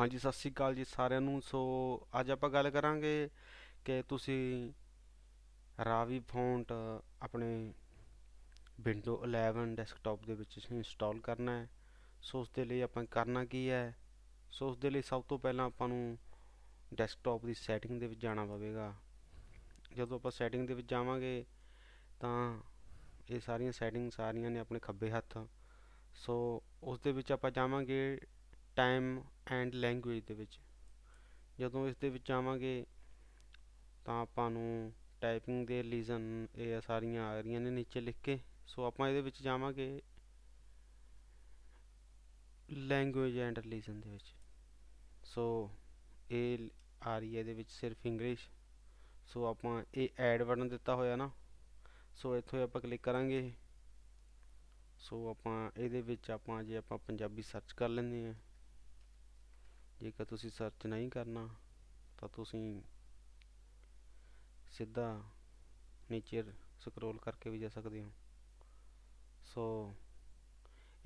ਹਾਂਜੀ, ਸਤਿ ਸ੍ਰੀ ਅਕਾਲ ਜੀ ਸਾਰਿਆਂ ਨੂੰ। ਸੋ ਅੱਜ ਆਪਾਂ ਗੱਲ ਕਰਾਂਗੇ ਕਿ ਤੁਸੀਂ ਰਾਵੀ ਫੌਂਟ ਆਪਣੇ ਵਿੰਡੋ 11 ਡੈਸਕਟਾਪ ਦੇ ਵਿੱਚ ਇੰਸਟਾਲ ਕਰਨਾ ਹੈ। ਸੋ ਉਸ ਦੇ ਲਈ ਆਪਾਂ ਕਰਨਾ ਕੀ ਹੈ? ਸੋ ਉਸ ਦੇ ਲਈ ਸਭ ਤੋਂ ਪਹਿਲਾਂ ਆਪਾਂ ਨੂੰ ਡੈਸਕਟਾਪ ਦੀ ਸੈਟਿੰਗ ਦੇ ਵਿੱਚ ਜਾਣਾ ਪਵੇਗਾ। ਜਦੋਂ ਆਪਾਂ ਸੈਟਿੰਗ ਦੇ ਵਿੱਚ ਜਾਵਾਂਗੇ ਤਾਂ ਇਹ ਸਾਰੀਆਂ ਸੈਟਿੰਗ ਸਾਰੀਆਂ ਨੇ ਆਪਣੇ ਖੱਬੇ ਹੱਥ। ਸੋ ਉਸ ਦੇ ਵਿੱਚ ਆਪਾਂ ਜਾਵਾਂਗੇ ਟਾਈਮ ਐਂਡ ਲੈਂਗੁਏਜ ਦੇ ਵਿੱਚ। ਜਦੋਂ ਇਸ ਦੇ ਵਿੱਚ ਆਵਾਂਗੇ, ਤਾਂ ਆਪਾਂ ਨੂੰ ਟਾਈਪਿੰਗ ਦੇ ਰੀਜ਼ਨ ਇਹ ਸਾਰੀਆਂ ਆ ਰਹੀਆਂ ਨੇ ਨੀਚੇ ਲਿਖ ਕੇ। ਸੋ ਆਪਾਂ ਇਹਦੇ ਵਿੱਚ ਜਾਵਾਂਗੇ ਲੈਂਗੁਏਜ ਐਂਡ ਰਿਲੀਜਨ ਦੇ ਵਿੱਚ। ਸੋ ਇਹ ਆ ਰਹੀ ਹੈ ਇਹਦੇ ਵਿੱਚ ਸਿਰਫ ਇੰਗਲਿਸ਼ ਸੋ ਆਪਾਂ ਇਹ ਐਡ ਬਟਨ ਦਿੱਤਾ ਹੋਇਆ ਨਾ। ਸੋ ਇੱਥੋਂ ਆਪਾਂ ਕਲਿੱਕ ਕਰਾਂਗੇ। ਸੋ ਆਪਾਂ ਇਹਦੇ ਵਿੱਚ ਆਪਾਂ ਜੇ ਆਪਾਂ ਪੰਜਾਬੀ ਸਰਚ ਕਰ ਲੈਂਦੇ ਹਾਂ। ਜੇਕਰ ਤੁਸੀਂ ਸਰਚ ਨਹੀਂ ਕਰਨਾ, ਤਾਂ ਤੁਸੀਂ ਸਿੱਧਾ ਨੀਚੇ ਸਕਰੋਲ ਕਰਕੇ ਵੀ ਜਾ ਸਕਦੇ ਹੋ। ਸੋ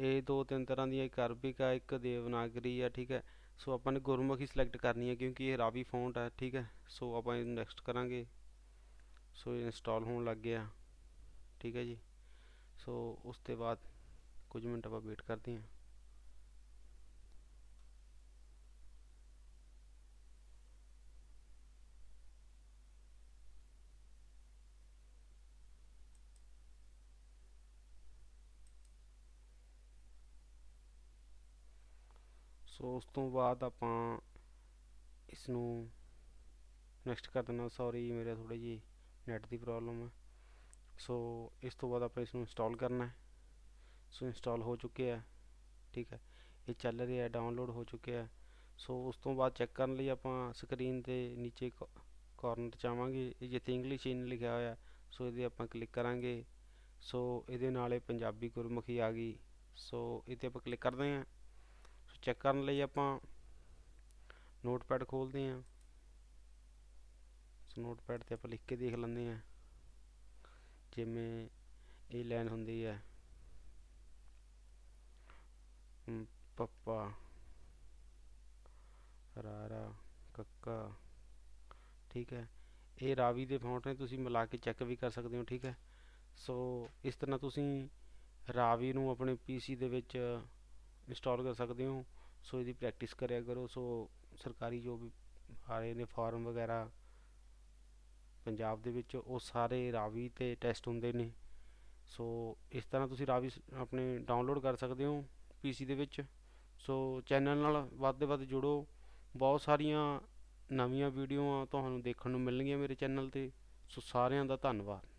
ਇਹ ਦੋ ਤਿੰਨ ਤਰ੍ਹਾਂ ਦੀਆਂ ਇੱਕ ਅਰਬਿਕ ਆ, ਇੱਕ ਦੇਵਨਾਗਰੀ ਆ, ਠੀਕ ਹੈ। ਸੋ ਆਪਾਂ ਨੇ ਗੁਰਮੁਖੀ ਸਿਲੈਕਟ ਕਰਨੀ ਹੈ ਕਿਉਂਕਿ ਇਹ ਰਾਵੀ ਫੌਂਟ ਹੈ ਠੀਕ ਹੈ। ਸੋ ਆਪਾਂ ਇਹਨੂੰ ਨੈਕਸਟ ਕਰਾਂਗੇ। ਸੋ ਇਹ ਇੰਸਟਾਲ ਹੋਣ ਲੱਗ ਗਿਆ, ਠੀਕ ਹੈ ਜੀ। ਸੋ ਉਸ ਤੋਂ ਬਾਅਦ ਕੁਝ ਮਿੰਟ ਆਪਾਂ ਵੇਟ ਕਰਦੇ ਹਾਂ। ਸੋ ਉਸ ਤੋਂ ਬਾਅਦ ਆਪਾਂ ਇਸ ਨੂੰ ਨੈਕਸਟ ਕਰ ਦੇਣਾ ਸੌਰੀ ਮੇਰੇ ਥੋੜੀ ਜੀ ਨੈਟ ਦੀ ਪ੍ਰੋਬਲਮ ਹੈ। ਸੋ ਇਸ ਤੋਂ ਬਾਅਦ ਆਪਾਂ ਇਸ ਨੂੰ ਇੰਸਟਾਲ ਕਰਨਾ ਹੈ। ਸੋ ਇੰਸਟਾਲ ਹੋ ਚੁੱਕਿਆ ਹੈ। ਠੀਕ ਹੈ। ਇਹ ਚੱਲ ਰਿਹਾ ਹੈ ਡਾਊਨਲੋਡ ਹੋ ਚੁੱਕਿਆ ਹੈ। ਸੋ ਉਸ ਤੋਂ ਬਾਅਦ ਚੈੱਕ ਕਰਨ ਲਈ ਆਪਾਂ ਸਕਰੀਨ ਤੇ ਨੀਚੇ ਕਾਰਨਰ 'ਚ ਆਵਾਂਗੇ ਇਹ ਜਿੱਥੇ ਇੰਗਲਿਸ਼ ਇਨ ਲਿਖਿਆ ਹੋਇਆ ਸੋ ਇਹਦੇ ਆਪਾਂ ਕਲਿੱਕ ਕਰਾਂਗੇ। ਸੋ ਇਹਦੇ ਨਾਲ ਇਹ ਪੰਜਾਬੀ ਗੁਰਮੁਖੀ ਆ ਗਈ। ਸੋ ਇਹ 'ਤੇ ਆਪਾਂ ਕਲਿੱਕ ਕਰਦੇ ਹਾਂ। ਚੈੱਕ ਕਰਨ ਲਈ ਆਪਾਂ ਨੋਟਪੈਡ ਖੋਲਦੇ ਹਾਂ। ਸੋ ਨੋਟਪੈਡ ਤੇ ਆਪਾਂ ਲਿਖ ਕੇ ਦੇਖ ਲੈਂਦੇ ਹਾਂ ਜਿਵੇਂ ਇਹ ਲਾਈਨ ਹੁੰਦੀ ਹੈ। ਪੱਪਾ, ਰਾਰਾ, ਕੱਕਾ, ਠੀਕ ਹੈ। ਇਹ ਰਾਵੀ ਦੇ ਫੌਂਟ ਨੇ, ਤੁਸੀਂ ਮਿਲਾ ਕੇ ਚੈੱਕ ਵੀ ਕਰ ਸਕਦੇ ਹੋ, ਠੀਕ ਹੈ। ਸੋ ਇਸ ਤਰ੍ਹਾਂ ਤੁਸੀਂ ਰਾਵੀ ਨੂੰ ਆਪਣੇ ਪੀਸੀ ਦੇ ਵਿੱਚ ਇੰਸਟਾਲ ਕਰ ਸਕਦੇ ਹੋ। ਸੋ ਇਹਦੀ ਪ੍ਰੈਕਟਿਸ ਕਰਿਆ ਕਰੋ। ਸੋ ਸਰਕਾਰੀ ਜੋ ਵੀ ਆ ਰਹੇ ਨੇ ਫਾਰਮ ਵਗੈਰਾ, ਪੰਜਾਬ ਦੇ ਵਿੱਚ ਉਹ ਸਾਰੇ ਰਾਵੀ ਤੇ ਟੈਸਟ ਹੁੰਦੇ ਨੇ। ਸੋ ਇਸ ਤਰ੍ਹਾਂ ਤੁਸੀਂ ਰਾਵੀ ਆਪਣੇ ਡਾਊਨਲੋਡ ਕਰ ਸਕਦੇ ਹੋ ਪੀਸੀ ਦੇ ਵਿੱਚ। ਸੋ ਚੈਨਲ ਨਾਲ ਵੱਧ ਤੋਂ ਵੱਧ ਜੁੜੋ। ਬਹੁਤ ਸਾਰੀਆਂ ਨਵੀਆਂ ਵੀਡੀਓਆਂ ਤੁਹਾਨੂੰ ਦੇਖਣ ਨੂੰ ਮਿਲਣਗੀਆਂ ਮੇਰੇ ਚੈਨਲ ਤੇ। ਸੋ ਸਾਰਿਆਂ ਦਾ ਧੰਨਵਾਦ।